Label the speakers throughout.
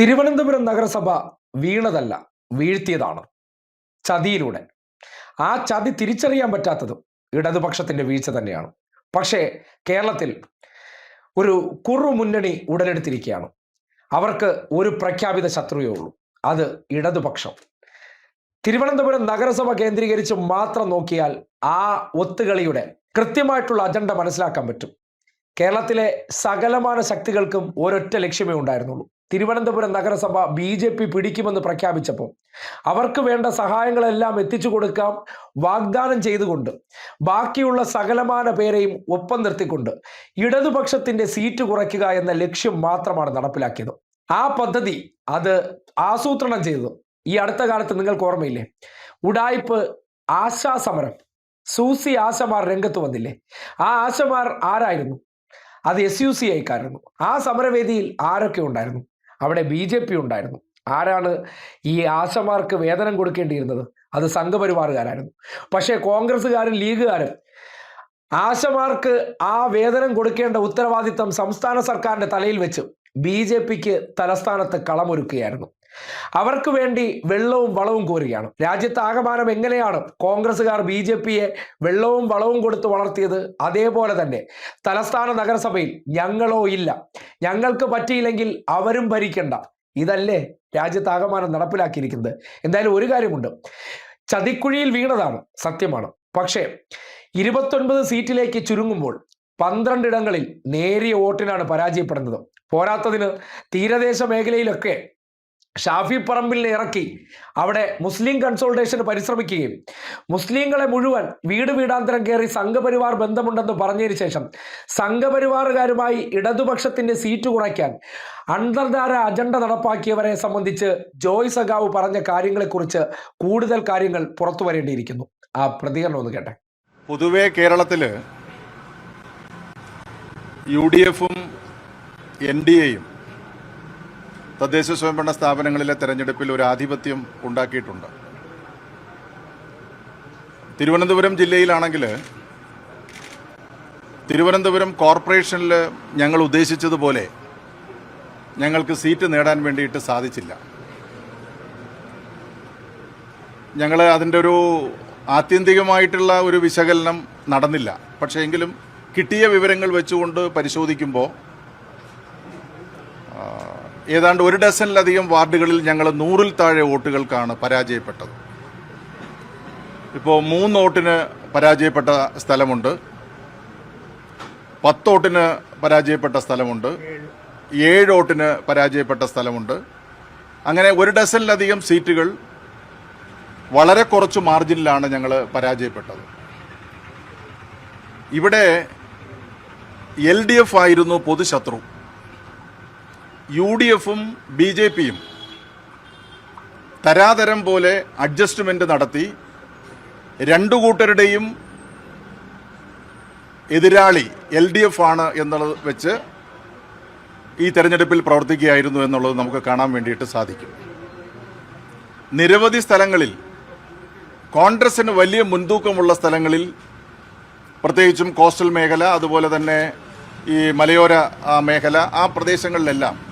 Speaker 1: തിരുവനന്തപുരം നഗരസഭ വീണതല്ല വീഴ്ത്തിയതാണ് ചതിയിലൂടെ. ആ ചതി തിരിച്ചറിയാൻ പറ്റാത്തതും ഇടതുപക്ഷത്തിന്റെ വീഴ്ച തന്നെയാണ്. പക്ഷേ കേരളത്തിൽ ഒരു കുറു മുന്നണി ഉടലെടുത്തിരിക്കുകയാണ്. അവർക്ക് ഒരു പ്രഖ്യാപിത ശത്രുവേ ഉള്ളൂ. അത് ഇടതുപക്ഷം. തിരുവനന്തപുരം നഗരസഭ കേന്ദ്രീകരിച്ച് മാത്രം നോക്കിയാൽ ആ ഒത്തുകളിയുടെ കൃത്യമായിട്ടുള്ള അജണ്ട മനസ്സിലാക്കാൻ പറ്റും. കേരളത്തിലെ സകലമാന ശക്തികൾക്കും ഒരൊറ്റ ലക്ഷ്യമേ ഉണ്ടായിരുന്നുള്ളൂ. തിരുവനന്തപുരം നഗരസഭ ബി ജെ പി പിടിക്കുമെന്ന് പ്രഖ്യാപിച്ചപ്പോൾ അവർക്ക് വേണ്ട സഹായങ്ങളെല്ലാം എത്തിച്ചു കൊടുക്കാം വാഗ്ദാനം ചെയ്തുകൊണ്ട് ബാക്കിയുള്ള സകലമാന പേരെയും ഒപ്പം നിർത്തിക്കൊണ്ട് ഇടതുപക്ഷത്തിന്റെ സീറ്റ് കുറയ്ക്കുക എന്ന ലക്ഷ്യം മാത്രമാണ് നടപ്പിലാക്കിയത്. ആ പദ്ധതി അത് ആസൂത്രണം ചെയ്തത് ഈ അടുത്ത കാലത്ത് നിങ്ങൾക്ക് ഓർമ്മയില്ലേ? ഉഡായിപ്പ് ആശാസമരം. സൂസി ആശമാർ രംഗത്ത് വന്നില്ലേ? ആ ആശമാർ ആരായിരുന്നു? അത് എസ് യു സി ആയിക്കാരുന്നു ആ സമരവേദിയിൽ ആരൊക്കെ ഉണ്ടായിരുന്നു? അവിടെ ബി ജെ പി ഉണ്ടായിരുന്നു. ആരാണ് ഈ ആശമാർക്ക് വേതനം കൊടുക്കേണ്ടിയിരുന്നത്? അത് സംഘപരിവാറുകാരായിരുന്നു. പക്ഷേ കോൺഗ്രസ്സുകാരും ലീഗുകാരും ആശമാർക്ക് ആ വേതനം കൊടുക്കേണ്ട ഉത്തരവാദിത്തം സംസ്ഥാന സർക്കാരിന്റെ തലയിൽ വെച്ച് ബി ജെ പിക്ക് തലസ്ഥാനത്ത് കളമൊരുക്കുകയായിരുന്നു. അവർക്ക് വേണ്ടി വെള്ളവും വളവും കോരുകയാണ്. രാജ്യത്ത് ആകമാനം എങ്ങനെയാണ് കോൺഗ്രസ്സുകാർ ബി ജെ പിയെ വെള്ളവും വളവും കൊടുത്ത് വളർത്തിയത്? അതേപോലെ തന്നെ തലസ്ഥാന നഗരസഭയിൽ ഞങ്ങളോ ഇല്ല. ഞങ്ങൾക്ക് പറ്റിയില്ലെങ്കിൽ അവരും ഭരിക്കണ്ട. ഇതല്ലേ രാജ്യത്ത് ആകമാനം നടപ്പിലാക്കിയിരിക്കുന്നത്. എന്തായാലും ഒരു കാര്യമുണ്ട്. ചതിക്കുഴിയിൽ വീണതാണ്. സത്യമാണ്. പക്ഷേ ഇരുപത്തൊൻപത് സീറ്റിലേക്ക് ചുരുങ്ങുമ്പോൾ പന്ത്രണ്ടിടങ്ങളിൽ നേരിയ വോട്ടിനാണ് പരാജയപ്പെടുന്നത്. പോരാത്തതിന് തീരദേശ മേഖലയിലൊക്കെ ഷാഫി പറമ്പിലിനെ ഇറക്കി. അവിടെ മുസ്ലിം കൺസോൾട്ടേഷന് പരിശ്രമിക്കുകയും. മുസ്ലിങ്ങളെ മുഴുവൻ വീട് വീടാന്തരം കയറി സംഘപരിവാർ ബന്ധമുണ്ടെന്ന് പറഞ്ഞതിന് ശേഷം സംഘപരിവാറുകാരുമായി ഇടതുപക്ഷത്തിന്റെ സീറ്റ് കുറയ്ക്കാൻ അന്തർധാര അജണ്ട നടപ്പാക്കിയവരെ സംബന്ധിച്ച് ജോയ് സഖാവ് പറഞ്ഞ കാര്യങ്ങളെക്കുറിച്ച് കൂടുതൽ കാര്യങ്ങൾ പുറത്തു വരേണ്ടിയിരിക്കുന്നു. ആ പ്രതികരണം ഒന്ന് കേട്ടെ.
Speaker 2: പൊതുവെ കേരളത്തിൽ യു ഡി എഫും എൻ ഡി എയും തദ്ദേശ സ്വയംഭരണ സ്ഥാപനങ്ങളിലെ തെരഞ്ഞെടുപ്പിൽ ഒരു ആധിപത്യം ഉണ്ടാക്കിയിട്ടുണ്ട്. തിരുവനന്തപുരം ജില്ലയിലാണെങ്കിൽ തിരുവനന്തപുരം കോർപ്പറേഷനിൽ ഞങ്ങൾ ഉദ്ദേശിച്ചതുപോലെ ഞങ്ങൾക്ക് സീറ്റ് നേടാൻ വേണ്ടിയിട്ട് സാധിച്ചില്ല. ഞങ്ങൾ അതിന്റെ ഒരു ആത്യന്തികമായിട്ടുള്ള ഒരു വിശകലനം നടന്നില്ല. പക്ഷേ എങ്കിലും കിട്ടിയ വിവരങ്ങൾ വെച്ചുകൊണ്ട് പരിശോധിക്കുമ്പോൾ ഏതാണ്ട് ഒരു ഡസനിലധികം വാർഡുകളിൽ ഞങ്ങൾ നൂറിൽ താഴെ വോട്ടുകൾക്കാണ് പരാജയപ്പെട്ടത്. ഇപ്പോൾ മൂന്ന് വോട്ടിന് പരാജയപ്പെട്ട സ്ഥലമുണ്ട്. പത്ത് വോട്ടിന് പരാജയപ്പെട്ട സ്ഥലമുണ്ട്. ഏഴ് വോട്ടിന് പരാജയപ്പെട്ട സ്ഥലമുണ്ട്. അങ്ങനെ ഒരു ഡസനിലധികം സീറ്റുകൾ വളരെ കുറച്ച് മാർജിനിലാണ് ഞങ്ങൾ പരാജയപ്പെട്ടത്. ഇവിടെ എൽ ഡി എഫ് ആയിരുന്നു പൊതുശത്രു. യു ഡി എഫും ബി ജെ പിയും തരാതരം പോലെ അഡ്ജസ്റ്റ്മെന്റ് നടത്തി രണ്ടു കൂട്ടരുടെയും എതിരാളി എൽ ഡി എഫ് ആണ് എന്നുള്ളത് വെച്ച് ഈ തെരഞ്ഞെടുപ്പിൽ പ്രവർത്തിക്കുകയായിരുന്നു എന്നുള്ളത് നമുക്ക് കാണാൻ വേണ്ടിയിട്ട് സാധിക്കും. നിരവധി സ്ഥലങ്ങളിൽ കോൺഗ്രസിന് വലിയ മുൻതൂക്കമുള്ള സ്ഥലങ്ങളിൽ പ്രത്യേകിച്ചും കോസ്റ്റൽ മേഖല അതുപോലെ തന്നെ ഈ മലയോര മേഖല ആ പ്രദേശങ്ങളിലെല്ലാം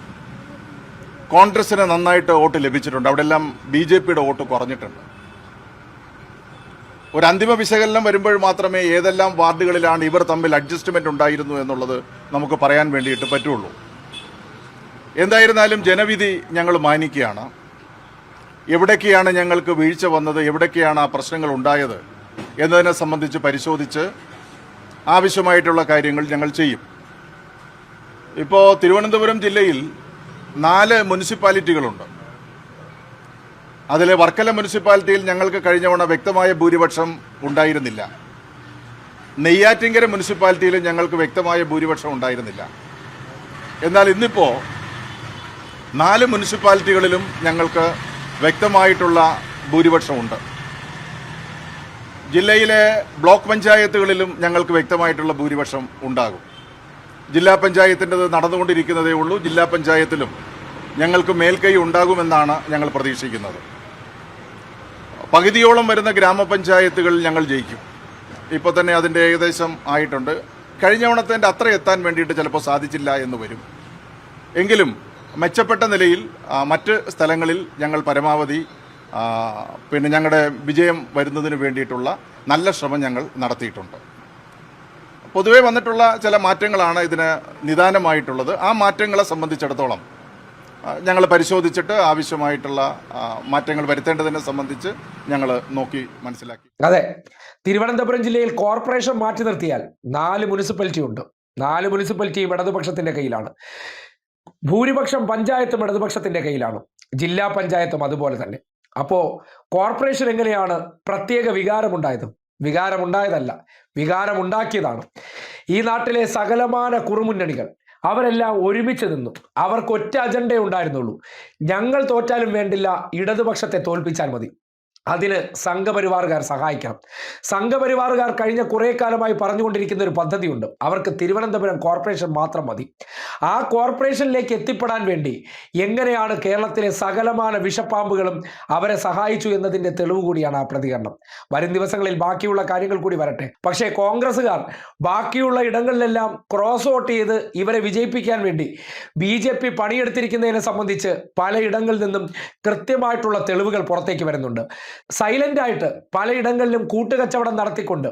Speaker 2: കോൺഗ്രസിന് നന്നായിട്ട് വോട്ട് ലഭിച്ചിട്ടുണ്ട്. അവിടെല്ലാം ബി ജെ പിയുടെ വോട്ട് കുറഞ്ഞിട്ടുണ്ട്. ഒരു അന്തിമ വിശകലനം വരുമ്പോൾ മാത്രമേ ഏതെല്ലാം വാർഡുകളിലാണ് ഇവർ തമ്മിൽ അഡ്ജസ്റ്റ്മെന്റ് ഉണ്ടായിരുന്നു എന്നുള്ളത് നമുക്ക് പറയാൻ വേണ്ടിയിട്ട് പറ്റുള്ളൂ. എന്തായിരുന്നാലും ജനവിധി ഞങ്ങൾ മാനിക്കുകയാണ്. എവിടേക്കാണ് ഞങ്ങൾക്ക് വീഴ്ച വന്നത്? എവിടേക്കാണ് ആ പ്രശ്നങ്ങൾ ഉണ്ടായത്? എന്നതിനെ സംബന്ധിച്ച് പരിശോധിച്ച് ആവശ്യമായിട്ടുള്ള കാര്യങ്ങൾ ഞങ്ങൾ ചെയ്യും. ഇപ്പോൾ തിരുവനന്തപുരം ജില്ലയിൽ നാല് മുനിസിപ്പാലിറ്റികളുണ്ട്. അതിലെ വർക്കല മുനിസിപ്പാലിറ്റിയിൽ ഞങ്ങൾക്ക് കഴിഞ്ഞ തവണ വ്യക്തമായ ഭൂരിപക്ഷം ഉണ്ടായിരുന്നില്ല. നെയ്യാറ്റിങ്കര മുനിസിപ്പാലിറ്റിയിൽ ഞങ്ങൾക്ക് വ്യക്തമായ ഭൂരിപക്ഷം ഉണ്ടായിരുന്നില്ല. എന്നാൽ ഇന്നിപ്പോൾ നാല് മുനിസിപ്പാലിറ്റികളിലും ഞങ്ങൾക്ക് വ്യക്തമായിട്ടുള്ള ഭൂരിപക്ഷമുണ്ട്. ജില്ലയിലെ ബ്ലോക്ക് പഞ്ചായത്തുകളിലും ഞങ്ങൾക്ക് വ്യക്തമായിട്ടുള്ള ഭൂരിപക്ഷം ഉണ്ടാകും. ജില്ലാ പഞ്ചായത്തിന്റെത് നടന്നുകൊണ്ടിരിക്കുന്നതേ ഉള്ളൂ. ജില്ലാ പഞ്ചായത്തിലും ഞങ്ങൾക്ക് മേൽക്കൈ ഉണ്ടാകുമെന്നാണ് ഞങ്ങൾ പ്രതീക്ഷിക്കുന്നത്. പകുതിയോളം വരുന്ന ഗ്രാമപഞ്ചായത്തുകൾ ഞങ്ങൾ ജയിക്കും. ഇപ്പോൾ തന്നെ അതിന്റെ ഏകദേശം ആയിട്ടുണ്ട്. കഴിഞ്ഞ ഓണത്തിന്റെ അത്ര എത്താൻ വേണ്ടിയിട്ട് ചിലപ്പോൾ സാധിച്ചില്ല എന്ന് വരും. എങ്കിലും മെച്ചപ്പെട്ട നിലയിൽ മറ്റ് സ്ഥലങ്ങളിൽ ഞങ്ങൾ പരമാവധി പിന്നെ ഞങ്ങളുടെ വിജയം വരുന്നതിന് വേണ്ടിയിട്ടുള്ള നല്ല ശ്രമം ഞങ്ങൾ നടത്തിയിട്ടുണ്ട്. പൊതുവെ വന്നിട്ടുള്ള ചില മാറ്റങ്ങളാണ് ഇതിന് നിദാനമായിട്ടുള്ളത്. ആ മാറ്റങ്ങളെ സംബന്ധിച്ചിടത്തോളം ഞങ്ങൾ പരിശോധിച്ചിട്ട് ആവശ്യമായിട്ടുള്ള മാറ്റങ്ങൾ വരുത്തേണ്ടതിനെ സംബന്ധിച്ച് ഞങ്ങൾ നോക്കി മനസ്സിലാക്കി.
Speaker 1: അതെ. തിരുവനന്തപുരം ജില്ലയിൽ കോർപ്പറേഷൻ മാറ്റി നിർത്തിയാൽ നാല് മുനിസിപ്പാലിറ്റി ഉണ്ട്. നാല് മുനിസിപ്പാലിറ്റിയും ഇടതുപക്ഷത്തിന്റെ കയ്യിലാണ്. ഭൂരിപക്ഷം പഞ്ചായത്തും ഇടതുപക്ഷത്തിന്റെ കയ്യിലാണ്. ജില്ലാ പഞ്ചായത്തും അതുപോലെ തന്നെ. അപ്പോ കോർപ്പറേഷൻ എങ്ങനെയാണ് പ്രത്യേക വികാരമുണ്ടായത്? വികാരമുണ്ടായതല്ല. വികാരമുണ്ടാക്കിയതാണ്. ഈ നാട്ടിലെ സകലമാന കുറുമുന്നണികൾ അവരെല്ലാം ഒരുമിച്ച് നിന്നു. അവർക്ക് ഒറ്റ അജണ്ടേ ഉണ്ടായിരുന്നുള്ളൂ. ഞങ്ങൾ തോറ്റാലും വേണ്ടില്ല ഇടതുപക്ഷത്തെ തോൽപ്പിച്ചാൽ മതി. അതിന് സംഘപരിവാറുകാർ സഹായിക്കണം. സംഘപരിവാറുകാർ കഴിഞ്ഞ കുറേ കാലമായി പറഞ്ഞുകൊണ്ടിരിക്കുന്ന ഒരു പദ്ധതിയുണ്ട്. അവർക്ക് തിരുവനന്തപുരം കോർപ്പറേഷൻ മാത്രം മതി. ആ കോർപ്പറേഷനിലേക്ക് എത്തിപ്പെടാൻ വേണ്ടി എങ്ങനെയാണ് കേരളത്തിലെ സകലമാന വിഷപ്പാമ്പുകളും അവരെ സഹായിച്ചു എന്നതിന്റെ തെളിവ് കൂടിയാണ് ആ പ്രതികരണം. വരും ദിവസങ്ങളിൽ ബാക്കിയുള്ള കാര്യങ്ങൾ കൂടി വരട്ടെ. പക്ഷേ കോൺഗ്രസ്സുകാർ ബാക്കിയുള്ള ഇടങ്ങളിലെല്ലാം ക്രോസ് ഔട്ട് ചെയ്ത് ഇവരെ വിജയിപ്പിക്കാൻ വേണ്ടി ബി ജെ പി പണിയെടുത്തിരിക്കുന്നതിനെ സംബന്ധിച്ച് പലയിടങ്ങളിൽ നിന്നും കൃത്യമായിട്ടുള്ള തെളിവുകൾ പുറത്തേക്ക് വരുന്നുണ്ട്. സൈലന്റ് ആയിട്ട് പലയിടങ്ങളിലും കൂട്ടുകച്ചവടം നടത്തിക്കൊണ്ട്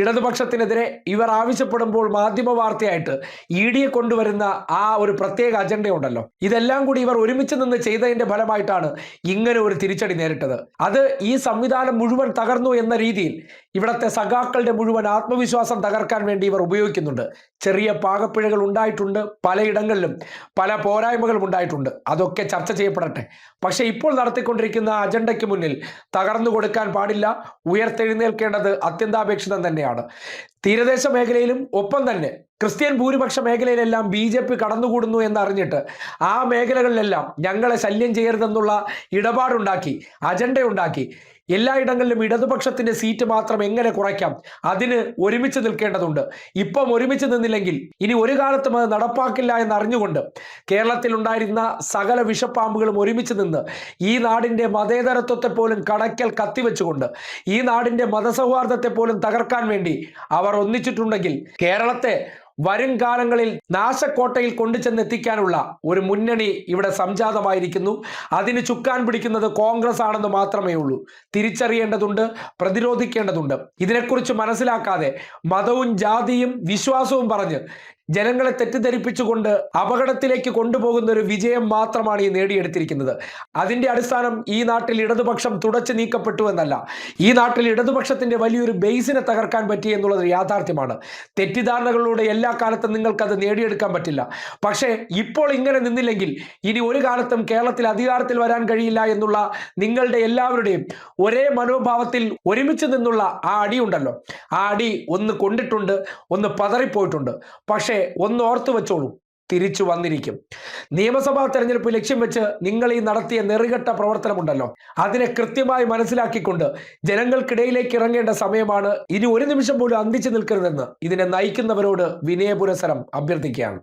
Speaker 1: ഇടതുപക്ഷത്തിനെതിരെ ഇവർ ആവശ്യപ്പെടുമ്പോൾ മാധ്യമ വാർത്തയായിട്ട് ഇ ഡിയെ കൊണ്ടുവരുന്ന ആ ഒരു പ്രത്യേക അജണ്ടയുണ്ടല്ലോ ഇതെല്ലാം കൂടി ഇവർ ഒരുമിച്ച് നിന്ന് ചെയ്തതിന്റെ ഫലമായിട്ടാണ് ഇങ്ങനെ ഒരു തിരിച്ചടി നേരിട്ടത്. അത് ഈ സംവിധാനം മുഴുവൻ തകർന്നു എന്ന രീതിയിൽ ഇവിടത്തെ സഖാക്കളുടെ മുഴുവൻ ആത്മവിശ്വാസം തകർക്കാൻ വേണ്ടി ഇവർ ഉപയോഗിക്കുന്നുണ്ട്. ചെറിയ പാകപ്പിഴകൾ ഉണ്ടായിട്ടുണ്ട് പലയിടങ്ങളിലും പല പോരായ്മകളും ഉണ്ടായിട്ടുണ്ട്. അതൊക്കെ ചർച്ച ചെയ്യപ്പെടട്ടെ. പക്ഷേ ഇപ്പോൾ നടത്തിക്കൊണ്ടിരിക്കുന്ന അജണ്ടയ്ക്ക് മുന്നിൽ തകർന്നു കൊടുക്കാൻ പാടില്ല. ഉയർത്തെഴുന്നേൽക്കേണ്ടത് അത്യന്താപേക്ഷിതം തന്നെയാണ്. തീരദേശ മേഖലയിലും ഒപ്പം തന്നെ ക്രിസ്ത്യൻ ഭൂരിപക്ഷ മേഖലയിലെല്ലാം ബി ജെ പി കടന്നുകൂടുന്നു എന്നറിഞ്ഞിട്ട് ആ മേഖലകളിലെല്ലാം ഞങ്ങളെ ശല്യം ചെയ്യരുതെന്നുള്ള ഇടപാടുണ്ടാക്കി അജണ്ടയുണ്ടാക്കി. എല്ലായിടങ്ങളിലും ഇടതുപക്ഷത്തിന്റെ സീറ്റ് മാത്രം എങ്ങനെ കുറയ്ക്കാം? അതിന് ഒരുമിച്ച് നിൽക്കേണ്ടതുണ്ട്. ഇപ്പം ഒരുമിച്ച് നിന്നില്ലെങ്കിൽ ഇനി ഒരു കാലത്തും അത് നടപ്പാക്കില്ല എന്നറിഞ്ഞുകൊണ്ട് കേരളത്തിൽ ഉണ്ടായിരുന്ന സകല വിഷപ്പാമ്പുകളും ഒരുമിച്ച് നിന്ന് ഈ നാടിന്റെ മതേതരത്വത്തെ പോലും കടയ്ക്കൽ കത്തിവെച്ചുകൊണ്ട് ഈ നാടിന്റെ മതസൗഹാർദ്ദത്തെ പോലും തകർക്കാൻ വേണ്ടി അവർ ഒന്നിച്ചിട്ടുണ്ടെങ്കിൽ കേരളത്തെ വരും കാലങ്ങളിൽ നാശക്കോട്ടയിൽ കൊണ്ടുചെന്നെത്തിക്കാനുള്ള ഒരു മുന്നണി ഇവിടെ സംജാതമായിരിക്കുന്നു. അതിന് ചുക്കാൻ പിടിക്കുന്നത് കോൺഗ്രസ് ആണെന്ന് മാത്രമേ ഉള്ളൂ. തിരിച്ചറിയേണ്ടതുണ്ട് പ്രതിരോധിക്കേണ്ടതുണ്ട്. ഇതിനെക്കുറിച്ച് മനസ്സിലാക്കാതെ മതവും ജാതിയും വിശ്വാസവും പറഞ്ഞ് ജനങ്ങളെ തെറ്റിദ്ധരിപ്പിച്ചുകൊണ്ട് അപകടത്തിലേക്ക് കൊണ്ടുപോകുന്ന ഒരു വിജയം മാത്രമാണ് ഈ നേടിയെടുത്തിരിക്കുന്നത്. അതിന്റെ അടിസ്ഥാനം ഈ നാട്ടിൽ ഇടതുപക്ഷം തുടച്ചു നീക്കപ്പെട്ടു എന്നല്ല. ഈ നാട്ടിൽ ഇടതുപക്ഷത്തിന്റെ വലിയൊരു ബേസിനെ തകർക്കാൻ പറ്റി എന്നുള്ളത് യാഥാർത്ഥ്യമാണ്. തെറ്റിദ്ധാരണകളിലൂടെ എല്ലാ കാലത്തും നിങ്ങൾക്കത് നേടിയെടുക്കാൻ പറ്റില്ല. പക്ഷേ ഇപ്പോൾ ഇങ്ങനെ നിന്നില്ലെങ്കിൽ ഇനി ഒരു കാലത്തും കേരളത്തിൽ അധികാരത്തിൽ വരാൻ കഴിയില്ല എന്നുള്ള നിങ്ങളുടെ എല്ലാവരുടെയും ഒരേ മനോഭാവത്തിൽ ഒരുമിച്ച് നിന്നുള്ള ആ അടിയുണ്ടല്ലോ. ആ അടി ഒന്ന് കൊണ്ടിട്ടുണ്ട് ഒന്ന് പതറിപ്പോയിട്ടുണ്ട്. പക്ഷേ ഒന്ന് വെച്ചോളൂ. തിരിച്ചു വന്നിരിക്കും. നിയമസഭാ തെരഞ്ഞെടുപ്പ് ലക്ഷ്യം വെച്ച് നിങ്ങൾ ഈ നടത്തിയ നെറുകെട്ട പ്രവർത്തനമുണ്ടല്ലോ. അതിനെ കൃത്യമായി മനസ്സിലാക്കിക്കൊണ്ട് ജനങ്ങൾക്കിടയിലേക്ക് ഇറങ്ങേണ്ട സമയമാണ് ഇനി ഒരു നിമിഷം പോലും അന്തിച്ചു നിൽക്കരുതെന്ന് ഇതിനെ നയിക്കുന്നവരോട് വിനയപുരസരം അഭ്യർത്ഥിക്കുകയാണ്.